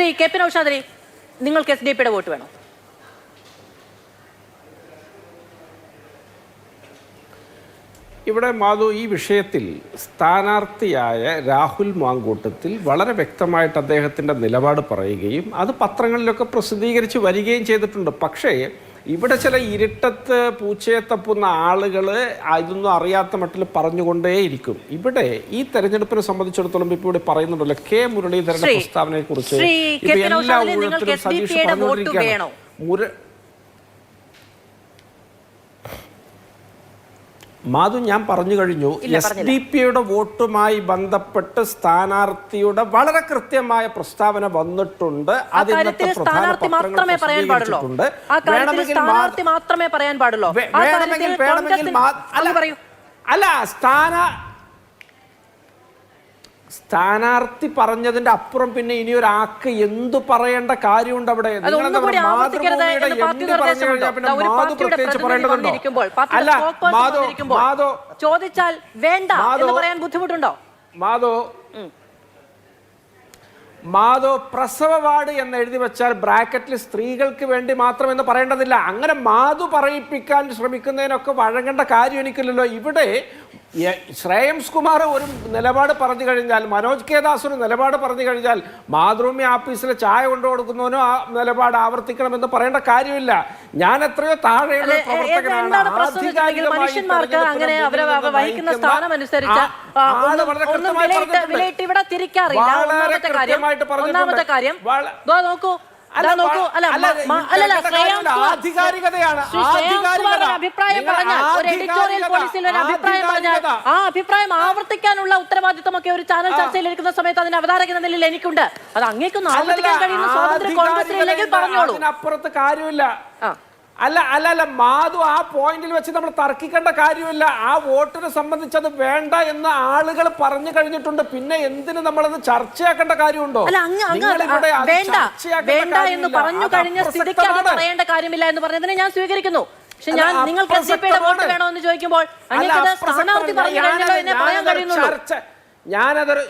Shri K P Noushadali നിങ്ങൾക്ക് S D പിയുടെ vote വേണോ? ഇവിടെ മാധു ഈ വിഷയത്തിൽ സ്ഥാനാർത്ഥിയായ രാഹുൽ മാങ്കൂട്ടത്തിൽ വളരെ വ്യക്തമായിട്ട് അദ്ദേഹത്തിന്റെ നിലപാട് പറയുകയും അത് പത്രങ്ങളിലൊക്കെ പ്രസിദ്ധീകരിച്ച് വരികയും ചെയ്തിട്ടുണ്ട്. പക്ഷേ ഇവിടെ ചില ഇരുട്ടത്ത് പൂച്ചയെ തപ്പുന്ന ആളുകൾ ഇതൊന്നും അറിയാത്ത മട്ടിൽ പറഞ്ഞുകൊണ്ടേയിരിക്കും ഇവിടെ ഈ തെരഞ്ഞെടുപ്പിനെ സംബന്ധിച്ചിടത്തോളം ഇപ്പോൾ ഇവിടെ പറയുന്നുണ്ടല്ലോ കെ മുരളീധരന്റെ പ്രസ്താവനയെ കുറിച്ച്. എല്ലാ ഊഴത്തിലും സതീഷ് പറഞ്ഞുകൊണ്ടിരിക്കുകയാണ്. മുര മാധു ഞാൻ പറഞ്ഞു കഴിഞ്ഞു എസ് ഡി പിയുടെ വോട്ടുമായി ബന്ധപ്പെട്ട് സ്ഥാനാർത്ഥിയുടെ വളരെ കൃത്യമായ പ്രസ്താവന വന്നിട്ടുണ്ട്. അത് സ്ഥാനാർത്ഥി മാത്രമേ പറയാൻ പാടുള്ളൂ. സ്ഥാനാർത്ഥി മാത്രമേ പറയാൻ പാടുള്ളൂ. വേണമെങ്കിൽ വേണമെങ്കിൽ അല്ല സ്ഥാന സ്ഥാനാർത്ഥി പറഞ്ഞതിന്റെ അപ്പുറം പിന്നെ ഇനി ഒരാൾക്ക് എന്തു പറയേണ്ട കാര്യമുണ്ട് അവിടെ? മാധോ മാധോ ചോദിച്ചാൽ വേണ്ട എന്ന് പറയാൻ ബുദ്ധിമുട്ടുണ്ടോ? പ്രസവ വാർഡ് എന്ന് എഴുതി വെച്ചാൽ ബ്രാക്കറ്റിൽ സ്ത്രീകൾക്ക് വേണ്ടി മാത്രം എന്ന് പറയേണ്ടതില്ല. അങ്ങനെ മാധു പറയിപ്പിക്കാൻ ശ്രമിക്കുന്നതിനൊക്കെ വഴങ്ങേണ്ട കാര്യം എനിക്കില്ലല്ലോ. ഇവിടെ ശ്രേയംസ് കുമാർ ഒരു നിലപാട് പറഞ്ഞു കഴിഞ്ഞാൽ മനോജ് കെ ദാസ് ഒരു നിലപാട് പറഞ്ഞു കഴിഞ്ഞാൽ മാതൃഭൂമി ആഫീസിലെ ചായ കൊണ്ടു കൊടുക്കുന്നവനും ആ നിലപാട് ആവർത്തിക്കണമെന്ന് പറയേണ്ട കാര്യമില്ല. ഞാൻ എത്രയോ താഴെയുള്ള പ്രവർത്തകനാണ്. വളരെ കൃത്യമായിട്ട് പറഞ്ഞു നോക്കൂ. ആധികാരികതയാണ്. ഒരു അഭിപ്രായം പറഞ്ഞാൽ ഒരു എഡിറ്റോറിയൽ ആധികാരികത. പോളിസിയിൽ ഒരു അഭിപ്രായം പറഞ്ഞാൽ ആ അഭിപ്രായം ആവർത്തിക്കാനുള്ള ഉത്തരവാദിത്തമൊക്കെ ഒരു ചാനൽ ചർച്ചയിൽ ഇരിക്കുന്ന സമയത്ത് അതിന് അവതാരക നിലയിൽ എനിക്കുണ്ട് അത് അങ്ങേക്കൊന്ന് ആവർത്തിക്കാൻ കഴിയുന്ന സ്വാതന്ത്ര്യം പറഞ്ഞോളൂ അപ്പുറത്ത് കാര്യമില്ല. അല്ല അല്ല അല്ല മാധു ആ പോയിന്റിൽ വെച്ച് നമ്മൾ തർക്കിക്കേണ്ട കാര്യമില്ല ആ വോട്ടിനെ സംബന്ധിച്ച് അത് വേണ്ട എന്ന് ആളുകൾ പറഞ്ഞു കഴിഞ്ഞിട്ടുണ്ട് പിന്നെ എന്തിന് നമ്മളത് ചർച്ചയാക്കേണ്ട കാര്യമുണ്ടോ അത് വേണ്ട ചർച്ചയാക്കേണ്ട വേണ്ട എന്ന്. പറഞ്ഞു കഴിഞ്ഞ സ്ഥിതിക്ക് അത്. പറയേണ്ട കാര്യമില്ല എന്ന് പറഞ്ഞതിനെ ഞാൻ സ്വീകരിക്കുന്നു പക്ഷെ ഞാൻ നിങ്ങൾക്ക് എസ് ഡി പിയുടെ വോട്ട്. വേണോ എന്ന് ചോദിക്കുമ്പോൾ സ്ഥാനാർത്ഥി പറഞ്ഞു കഴിഞ്ഞല്ലോ എന്നെ പറയാൻ കഴിയുന്നുള്ളൂ ഞാനതൊരു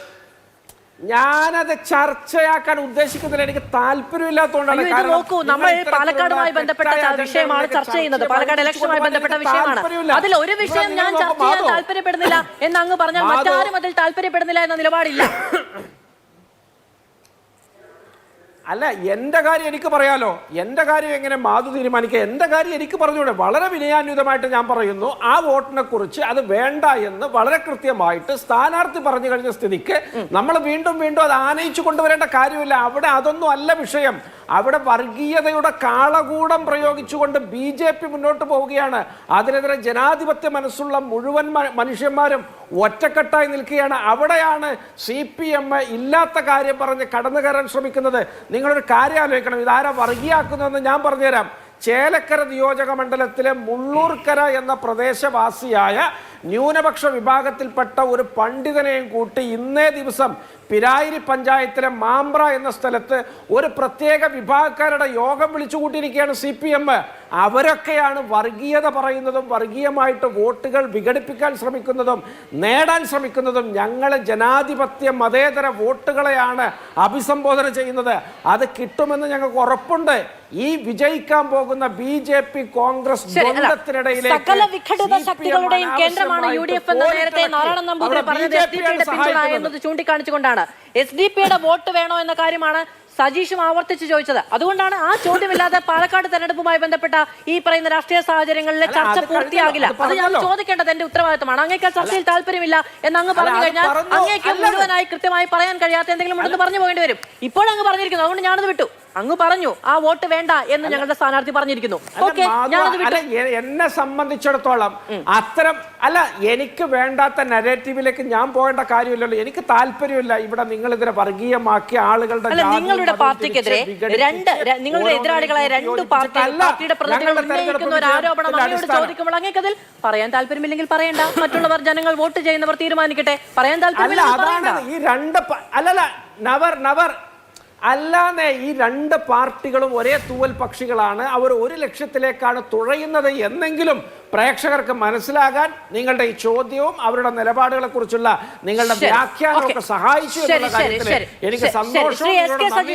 ഞാനത് ചർച്ചയാക്കാൻ ഉദ്ദേശിക്കുന്നില്ല. എനിക്ക് താല്പര്യമില്ലാത്തതുകൊണ്ടാണ് നോക്കൂ. നമ്മൾ പാലക്കാടുമായി ബന്ധപ്പെട്ട വിഷയമാണ് ചർച്ച ചെയ്യുന്നത്. പാലക്കാട് ഇലക്ഷനുമായി ബന്ധപ്പെട്ട വിഷയമാണ്. അതിൽ ഒരു വിഷയം ഞാൻ നിങ്ങൾ ചർച്ച ചെയ്യാൻ താല്പര്യപ്പെടുന്നില്ല എന്ന് അങ്ങ് പറഞ്ഞാൽ മറ്റാരും അതിൽ താല്പര്യപ്പെടുന്നില്ല എന്ന നിലപാടില്ല. അല്ല എന്റെ കാര്യം എനിക്ക് പറയാലോ. എന്റെ കാര്യം എങ്ങനെ മാധു തീരുമാനിക്കുക എന്റെ കാര്യം എനിക്ക് പറഞ്ഞൂടെ വളരെ വിനയാന്വിതമായിട്ട് ഞാൻ പറയുന്നു ആ വോട്ടിനെ കുറിച്ച് അത് വേണ്ട എന്ന് വളരെ കൃത്യമായിട്ട് സ്ഥാനാർത്ഥി പറഞ്ഞു കഴിഞ്ഞ സ്ഥിതിക്ക് നമ്മൾ വീണ്ടും വീണ്ടും അത് ആനയിച്ചു കൊണ്ടുവരേണ്ട കാര്യമില്ല. അവിടെ അതൊന്നും അല്ല വിഷയം. അവിടെ വർഗീയതയുടെ കാളകൂടം പ്രയോഗിച്ചുകൊണ്ട് ബി ജെ പി മുന്നോട്ട് പോവുകയാണ്. അതിനെതിരെ ജനാധിപത്യ മനസ്സുള്ള മുഴുവൻ മനുഷ്യന്മാരും ഒറ്റക്കെട്ടായി നിൽക്കുകയാണ്. അവിടെയാണ് സി പി എം ഇല്ലാത്ത കാര്യം പറഞ്ഞ് കടന്നു കയറാൻ ശ്രമിക്കുന്നത്. നിങ്ങളൊരു കാര്യം ആലോചിക്കണം. ഇതാരാ വർഗീയാക്കുന്നതെന്ന് ഞാൻ പറഞ്ഞുതരാം. ചേലക്കര നിയോജക മണ്ഡലത്തിലെ മുള്ളൂർക്കര എന്ന പ്രദേശവാസിയായ ന്യൂനപക്ഷ വിഭാഗത്തിൽപ്പെട്ട ഒരു പണ്ഡിതനെയും കൂട്ടി ഇന്നേ ദിവസം പിരായിരി പഞ്ചായത്തിലെ മാമ്പ്ര എന്ന സ്ഥലത്ത് ഒരു പ്രത്യേക വിഭാഗക്കാരുടെ യോഗം വിളിച്ചു കൂട്ടിയിരിക്കുകയാണ് സി പി എം. അവരൊക്കെയാണ് വർഗീയത പറയുന്നതും വർഗീയമായിട്ട് വോട്ടുകൾ വിഘടിപ്പിക്കാൻ ശ്രമിക്കുന്നതും നേടാൻ ശ്രമിക്കുന്നതും ഞങ്ങൾ ജനാധിപത്യ മതേതര വോട്ടുകളെയാണ് അഭിസംബോധന ചെയ്യുന്നത്. അത് കിട്ടുമെന്ന് ഞങ്ങൾക്ക് ഉറപ്പുണ്ട്. ഈ വിജയിക്കാൻ പോകുന്ന ബി ജെ പി കോൺഗ്രസ് സകല വിഘടിത ശക്തികളുടെയും കേന്ദ്രമാണ് യു ഡി എഫ് എന്ന് നേരത്തെ നാരായണൻ നമ്പൂതിരി പറഞ്ഞത്. എന്നത് ചൂണ്ടിക്കാണിച്ചുകൊണ്ടാണ്. എസ് ഡി പിയുടെ വോട്ട് വേണോ എന്ന കാര്യമാണ് സജീഷും ആവർത്തിച്ച് ചോദിച്ചത്. അതുകൊണ്ടാണ് ആ ചോദ്യമില്ലാതെ പാലക്കാട് തെരഞ്ഞെടുപ്പുമായി ബന്ധപ്പെട്ട ഈ പറയുന്ന രാഷ്ട്രീയ സാഹചര്യങ്ങളിലെ ചർച്ച പൂർത്തിയാകില്ല. അത് ഞാൻ. ചോദിക്കേണ്ടത് എന്റെ ഉത്തരവാദിത്തമാണ്. അങ്ങേക്ക് ചർച്ചയിൽ താല്പര്യമില്ല എന്ന് അങ്ങ് പറഞ്ഞു കഴിഞ്ഞാൽ. അങ്ങേക്ക് മുഴുവനായി കൃത്യമായി പറയാൻ കഴിയാത്ത എന്തെങ്കിലും ഉണ്ടെന്ന് പറഞ്ഞു പോകേണ്ടി വരും. ഇപ്പോഴങ്ങ് പറഞ്ഞിരിക്കുന്നു. അതുകൊണ്ട് ഞാനത് വിട്ടു. അങ്ങ് പറഞ്ഞു ആ വോട്ട് വേണ്ട എന്ന് ഞങ്ങളുടെ സ്ഥാനാർത്ഥി പറഞ്ഞിരിക്കുന്നു. ഓക്കെ എന്നെ സംബന്ധിച്ചിടത്തോളം അത്തരം അല്ല എനിക്ക് വേണ്ടാത്ത നെഗറ്റീവിലേക്ക് ഞാൻ പോകേണ്ട കാര്യമില്ലല്ലോ. എനിക്ക് താല്പര്യമില്ല ഇവിടെ നിങ്ങൾ ഇതിനെ വർഗീയമാക്കി ആളുകളുടെ നിങ്ങളുടെ പാർട്ടിക്കെതിരെ രണ്ട് നിങ്ങളുടെ എതിരാളികളായ രണ്ട് പാർട്ടിയുടെ പ്രതിനിധികൾ ഉന്നയിക്കുന്ന ഒരു ആരോപണം അങ്ങയോട് ചോദിക്കുമ്പോൾ അങ്ങേക്കതിൽ പറയാൻ താല്പര്യമില്ലെങ്കിൽ പറയണ്ട. മറ്റുള്ളവർ ജനങ്ങൾ വോട്ട് ചെയ്യുന്നവർ തീരുമാനിക്കട്ടെ. പറയാൻ പറയണ്ട. ഈ രണ്ട് അല്ലല്ല നവർ നവർ അല്ലാതെ ഈ രണ്ട് പാർട്ടികളും ഒരേ തൂവൽ പക്ഷികളാണ്. അവർ ഒരു ലക്ഷ്യത്തിലേക്കാണ് തുഴയുന്നത് എന്നെങ്കിലും പ്രേക്ഷകർക്ക് മനസ്സിലാകാൻ നിങ്ങളുടെ ഈ ചോദ്യവും അവരുടെ നിലപാടുകളെ കുറിച്ചുള്ള നിങ്ങളുടെ. വ്യാഖ്യാനമൊക്കെ സഹായിച്ചു എന്നുള്ള കാര്യത്തിൽ എനിക്ക് ശരി.